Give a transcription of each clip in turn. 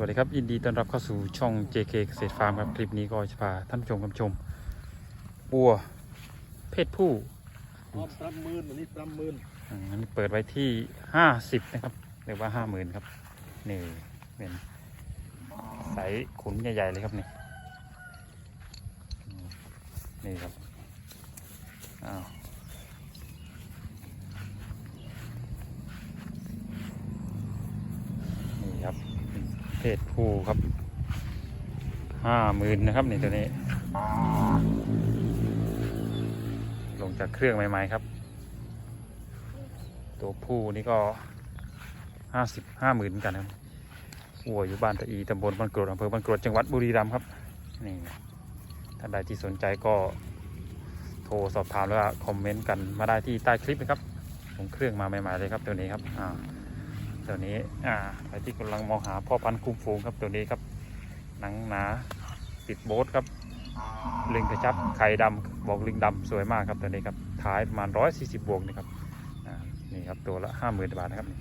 วัสดีครับ ยินดีต้อนรับเข้าสู่ช่อง JK เกษตรฟาร์มครับ คลิปนี้ก็จะพาท่านผู้ชมคำชมวัว เพศผู้อ๋อปรับหมื่นอันนี้ปรับหมื่นอืมอันนี้เปิดไว้ที่ 50 นะครับเรียกว่า 50,000ครับนี่เป็นสายขุนใหญ่ ๆ เลยครับนี่อืมนี่ครับอ้าวนี่ครับเป็นเพ ศผู้ครับห้าหมื่นนะครับนี่ตัวนี้ ลงจากเครื่องใหม่ๆครับ ตัวผู้นี่ก็ห้าสิบห้าหมื่นกันครับวัวอยู่บ้านตะอีตำบลบ้านกรวดอำเภอบ้านกรวดจังหวัดบุรีรัมย์ครับนี่ท่านใดที่สนใจก็โทรสอบถามแล้วก็คอมเมนต์กันมาได้ที่ใต้คลิปนะครับผมเครื่องมาใหม่ๆเลยครับตัวนี้ครับอ่า ตัวนี้อ่าใครที่กำลังมองหาพ่อพันธุ์คุ้มฟูงครับตัวนี้ครับ หนังหนาติดโบ๊ทครับลิงกระชับไข่ดำบอกลิงดำสวยมากครับตัวนี้ครับท้ายประมาณร้อยสี่สิบบวกนะครับอ่านี่ครับตัวละห้าหมื่นบาทนะครับนี่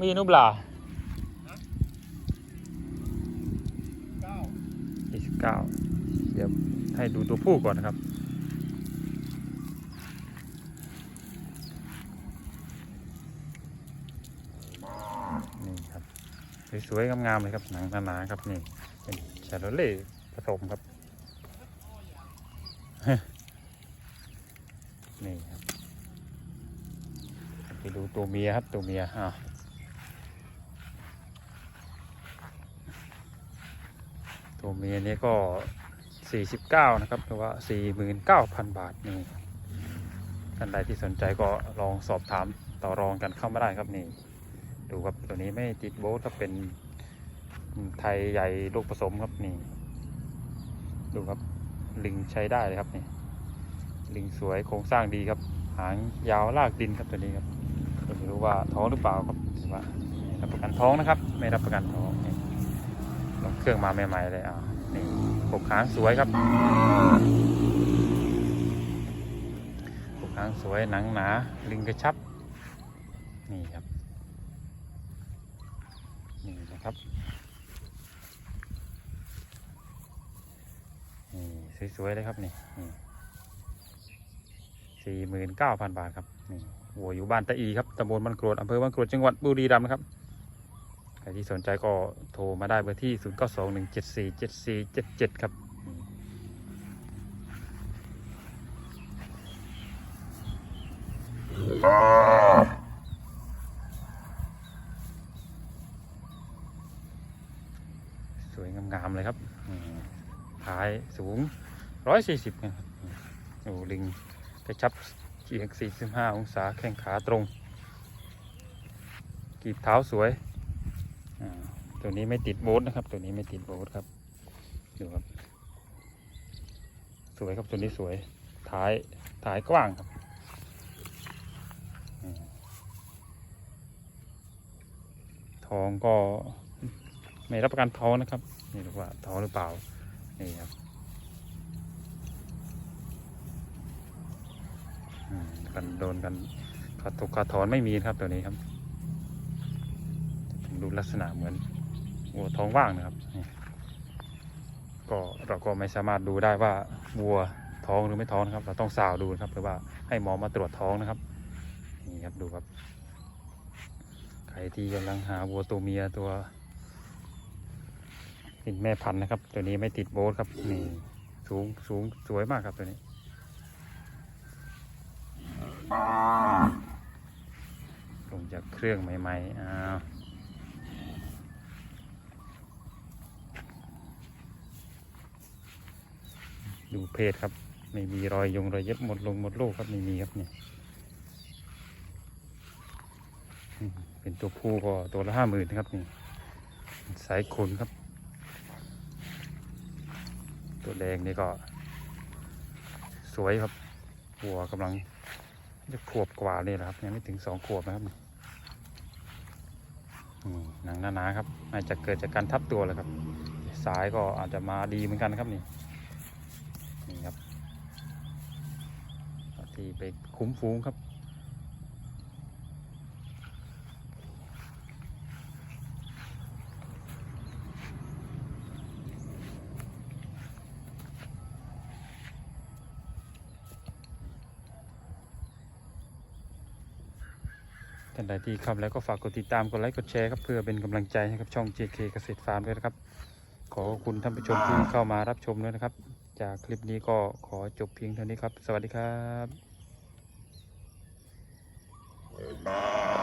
มีนุบลาเก้ายี่สิบเก้าเดี๋ยวให้ดูตัวผู้ก่อนนะครับ นี่ครับ สวยๆงามๆเลยครับหนังหนาๆครับนี่เป็นชาโรเล่ผสมครับนี่ครับไปดูตัวเมียครับตัวเมียอ่าวตัวเมียนี้ก็ 49 นะครับหรือว่า 49,000 บาทนี่ท่านใดที่สนใจก็ลองสอบถามต่อรองกันเข้ามาได้ครับนี่ ดูครับตัวนี้ไม่ติดโบ๊ทครับเป็นไทยใหญ่ลูกผสมครับนี่ ดูครับลิงใช้ได้เลยครับนี่ลิงสวยโครงสร้างดีครับ หางยาวลากดินครับตัวนี้ครับไม่รู้ว่าท้องหรือเปล่าครับว่ารับประกันท้องนะครับ ไม่รับประกันท้องนี่ลงเครื่องมาใหม่ๆเลยอ่านี่กบหางสวยครับกบหางสวยหนังหนา ลิงกระชับ นี่ครับ นะครับนี่สวยๆเลยครับนี่สี่หมื่นเก้าพันบาทครับนี่วัวอยู่บ้านตะอีครับตำบลบ้านกรวดอำเภอบ้านกรวดจังหวัดบุรีรัมย์นะครับใครที่สนใจก็โทรมาได้เบอร์ที่ศูนย์เก้าสองหนึ่งเจ็ดสี่เจ็ดสี่เจ็ดเจ็ดครับนี่สวย งามๆเลยครับท้ายสูงร้อยสี่สิบนะครับโอ้ลิงกระชับเฉียง45องศาแข้งขาตรงกีบเท้าสวย ตัวนี้ไม่ติดโบ๊ทนะครับ ตัวนี้ไม่ติดโบ๊ทครับ ดูครับ สวยครับตัวนี้สวย ท้ายท้ายกว้างครับ ทองก็ไม่รับประกันทองนะครับ นี่ดูว่าท้องหรือเปล่า นี่ครับกันโดนกันขาดตกขาถอนไม่มีครับตัวนี้ครับดูลักษณะเหมือนวัวท้องว่างนะครับ ก็เราก็ไม่สามารถดูได้ว่าวัวท้องหรือไม่ท้องนะครับ เราต้องสาวดูครับ หรือว่าให้หมอมาตรวจท้องนะครับ นี่ครับดูครับ ใครที่กำลังหาวัวตัวเมียตัว เป็นแม่พันธุ์นะครับ ตัวนี้ไม่ติดโบ๊ทครับนี่สูงสูงสวยมากครับตัวนี้ลงจากเครื่องใหม่ๆอ้าวดูเพศครับ ไม่มีรอยยงรอยเย็บหมดลงหมดลูกครับไม่มีครับเนี่ยเป็นตัวผู้ก็ตัวละห้าหมื่นครับนี่สายขนครับ ตัว แดงนี่ก็ สวยครับวัวกำลังจะขวบกว่าเลยนะครับยังไม่ถึงสองขวบนะครับหนังหนาๆครับอาจจะเกิดจากการทับตัวเลยครับ สายก็อาจจะมาดีเหมือนกันนะครับนี่นี่ครับที่ไปคุ้มฟูงครับ ท่านใดที่เข้ามาแล้วก็ฝากกดติดตามกดไลค์กดแชร์ครับเพื่อเป็นกำลังใจให้กับช่อง JK เกษตรฟาร์มด้วยนะครับ ขอบคุณท่านผู้ชมที่เข้ามารับชมด้วยนะครับ จากคลิปนี้ก็ขอจบเพียงเท่านี้ครับ สวัสดีครับ